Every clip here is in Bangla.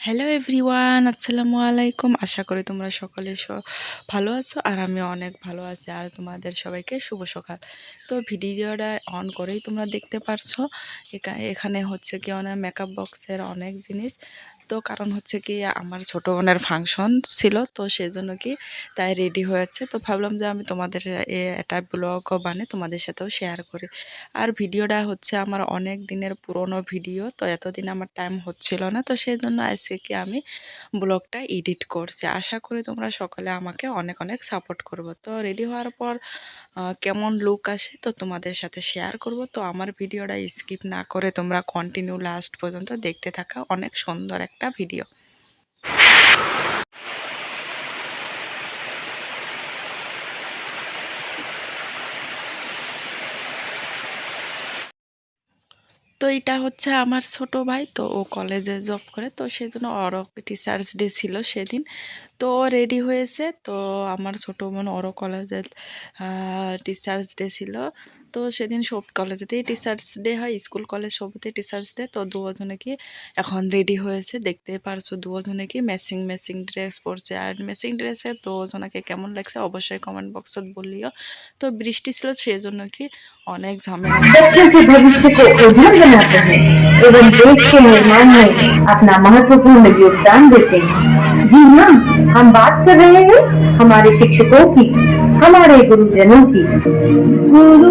হ্যালো এভরিওয়ান আসসালামু আলাইকুম আশা করি তোমরা সকলে স- ভালো আছো আর আমি অনেক ভালো আছি আর তোমাদের সবাইকে শুভ সকাল। তো ভিডিওটা অন করেই তোমরা দেখতে পারছ। এখানে হচ্ছে কি অনেক মেকআপ বক্সের অনেক জিনিস। তো কারণ হচ্ছে কি আমার ছোট বোনের ফাংশন ছিল, তো সেই জন্য কি তাই রেডি হয়েছে। তো ভাবলাম যে আমি তোমাদের এ- একটা ব্লগও বানিয়ে তোমাদের সাথেও শেয়ার করি। আর ভিডিওটা হচ্ছে আমার অনেক দিনের পুরনো ভিডিও, তো এতদিন আমার টাইম হচ্ছিল না, তো সেই জন্য আজকে কি আমি ব্লগটা এডিট করছি। আশা করি তোমরা সকলে আমাকে অনেক অনেক সাপোর্ট করব। তো রেডি হওয়ার পর কেমন লুক আসে তো তোমাদের সাথে শেয়ার করব। তো আমার ভিডিওটা স্কিপ না করে তোমরা কন্টিনিউ লাস্ট পর্যন্ত দেখতে থাকা। অনেক সুন্দর একটা ভিডিও। তো এটা হচ্ছে আমার ছোট ভাই, তো ও কলেজে জব করে, তো সেই জন্য ওরও টিচার্স ডে ছিল সেদিন। তো ও রেডি হয়েছে, তো আমার ছোট বোন ওরও কলেজে টিচার্স ডে ছিল। তো সেদিন সব কলেজেতেই টিচার্স ডে হয় স্কুল কলেজ সবতেই টিচার্স ডে তো দুজনে কি এখন রেডি হয়েছে দেখতে পারছো দুজনে কি ম্যাচিং ম্যাচিং ড্রেস পরছে আর ম্যাচিং ড্রেসে দুজনকে কেমন লাগছে অবশ্যই কমেন্ট বক্সত বলিও তো বৃষ্টি ছিল সেই জন্য কি অনেক ঝামেলা बच्चों के भविष्य को उज्जवल बनाते हैं एवं देश के निर्माण में अपना महत्वपूर्ण योगदान देते हैं जी हाँ हम बात कर रहे हैं हमारे शिक्षकों की हमारे गुरुजनों की गुरु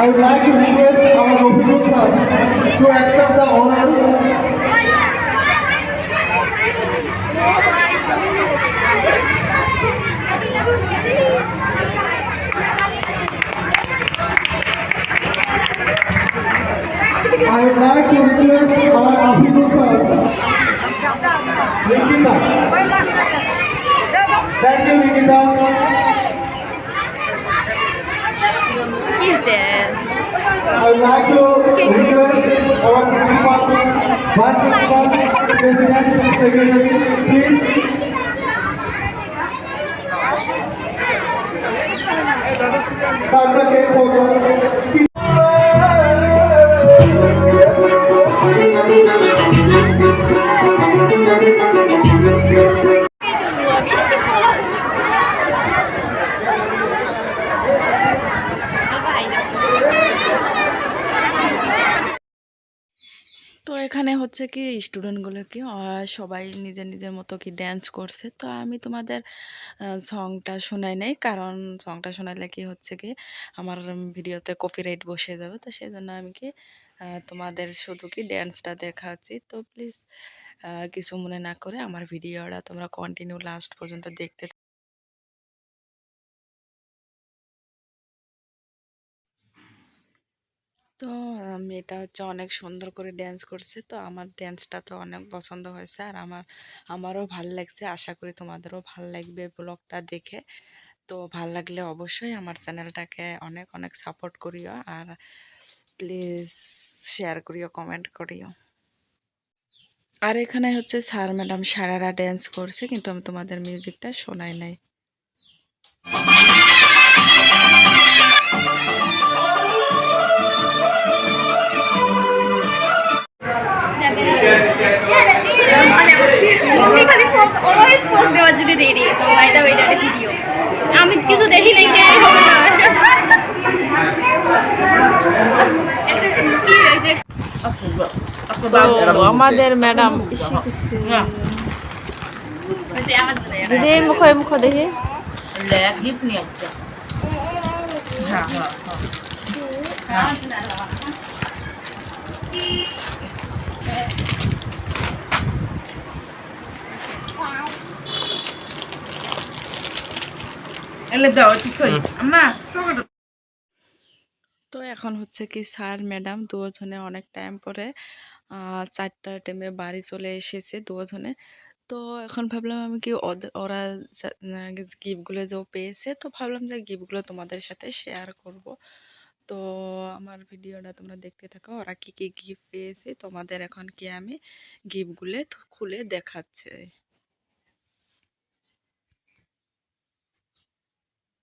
I would like to request our Gopinath sir to accept the I would like to request our principal, vice principal, president, secretary, please. Dr. K. Photo. এখানে হচ্ছে কি স্টুডেন্টগুলো কি সবাই নিজের নিজের মতো কি ড্যান্স করছে। তো আমি তোমাদের সংটা শোনাই নাই। কারণ সংটা শোনাইলে কি হচ্ছে কি, আমার ভিডিওতে কপিরাইট বসে যাবে। তো সেই জন্য আমি কি তোমাদের শুধু কি ড্যান্সটা দেখাচ্ছি। তো প্লিজ কিছু মনে না করে আমার ভিডিওটা তোমরা কন্টিনিউ লাস্ট পর্যন্ত দেখতে তো মেয়েটা হচ্ছে অনেক সুন্দর করে ড্যান্স করছে। তো আমার ড্যান্সটা তো অনেক পছন্দ হয়েছে। আর আমার আমারও ভালো লাগছে। আশা করি তোমাদেরও ভালো লাগবে ব্লগটা দেখে। তো ভালো লাগলে অবশ্যই আমার চ্যানেলটাকে অনেক, অনেক সাপোর্ট করিও। আর প্লিজ শেয়ার করিও, কমেন্ট করিও। আর এখানে হচ্ছে স্যার ম্যাডাম সারারা ড্যান্স করছে কিন্তু আমি তোমাদের মিউজিকটা শোনাই নাই। জন্য রেডি তো এটা ওইটা ভিডিও আমি কিছু দেখি নাই কে হবে না? একটা কি হয়েছে তো আমাদের ম্যাডাম হয়েছে তো এখন হচ্ছে কি স্যার ম্যাডাম দুজনে অনেক টাইম পরে চারটা টাইমে বাড়ি চলে এসেছে দুজনে। তো এখন ভাবলাম আমি কি ওদের ওরা গিফটগুলো যে পেয়েছে তো ভাবলাম যে গিফটগুলো তোমাদের সাথে শেয়ার করব। তো আমার ভিডিওটা তোমরা দেখতে থাকো ওরা কি কি গিফট পেয়েছে তোমাদের এখন কি আমি গিফটগুলো খুলে দেখাচ্ছি বলো এটা আড়া এটা আড়াকে বাই করে দে দে আমার দে বাই করে আমি থই একটু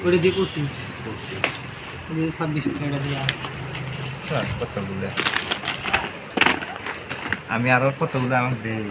ওটা দিয়ে পঁচিশ ওটা দিয়ে ছাব্বিশ টাকা দিয়া হ্যাঁ, কতগুলো আমি আরও কতগুলো আমাকে দেই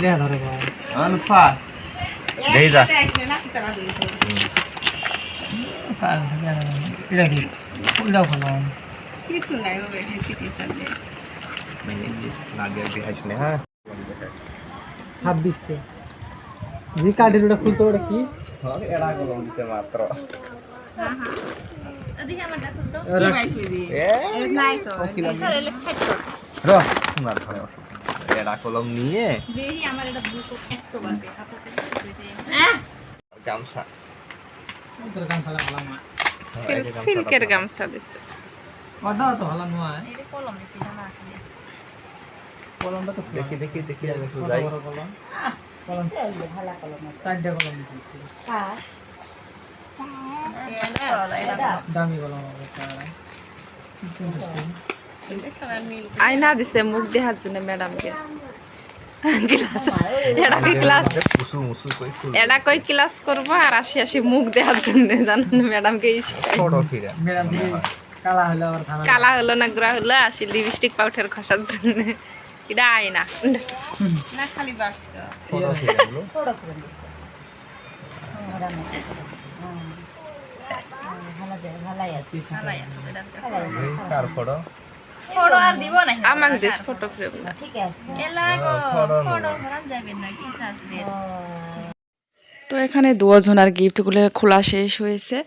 দেয়া ধরে ভাই। অনুফা দেই যা। এটা কি? ওইটাও ভালো। কিছু নাই নে হ্যাঁ? কে যে কার্ডের ওটা খুলতো ওটা কি? এরা গুলো দিতে মাত্র। হ্যাঁ হ্যাঁ। এ নাই তো। কিলাম। এটা রেলে কর র তোমার ঘরে অসুখ এরা কলম নিয়ে। দেখি আমার এটা বুক 100 বাটে হাতে হ্যাঁ গামছা। তোর সিল্কের গামছা দিছে। ওটা তো ভালো নয়। এটা কলম দিছি না আসলে কলমটা তো দেখি দেখি দেখি আমি একটু যাই। বড় কলম। কলম চারটা কলম দিছি। দামি কলম আয়না দিছে মুখ দেখার জন্য ম্যাডামকে। এটা কি ক্লাস কই এটা কই ক্লাস করব আর আসি আসি মুখ দেখার জন্য জানেন ম্যাডামকে কালা হলে আবার ধান কালা হলো না গ্রা হলো আসি লিপস্টিক পাউডার ঘষার জন্য। এটা আয়না না। খালি ছোট ভালাই আছে। এটা কার ফটো আর দিব না আমাকে দিস ফটো ফ্রেম এলা গো ফটো ফটো যাবেন না কি সাজবে তো এখানে দুজনের গিফটগুলো খোলা শেষ হয়েছে।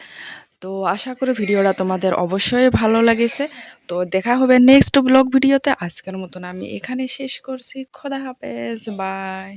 তো আশা করি ভিডিওটা তোমাদের অবশ্যই ভালো লেগেছে। তো দেখা হবে নেক্সট ব্লগ ভিডিওতে। আজকের মতন আমি এখানে শেষ করছি। খোদা হাফেজ বাই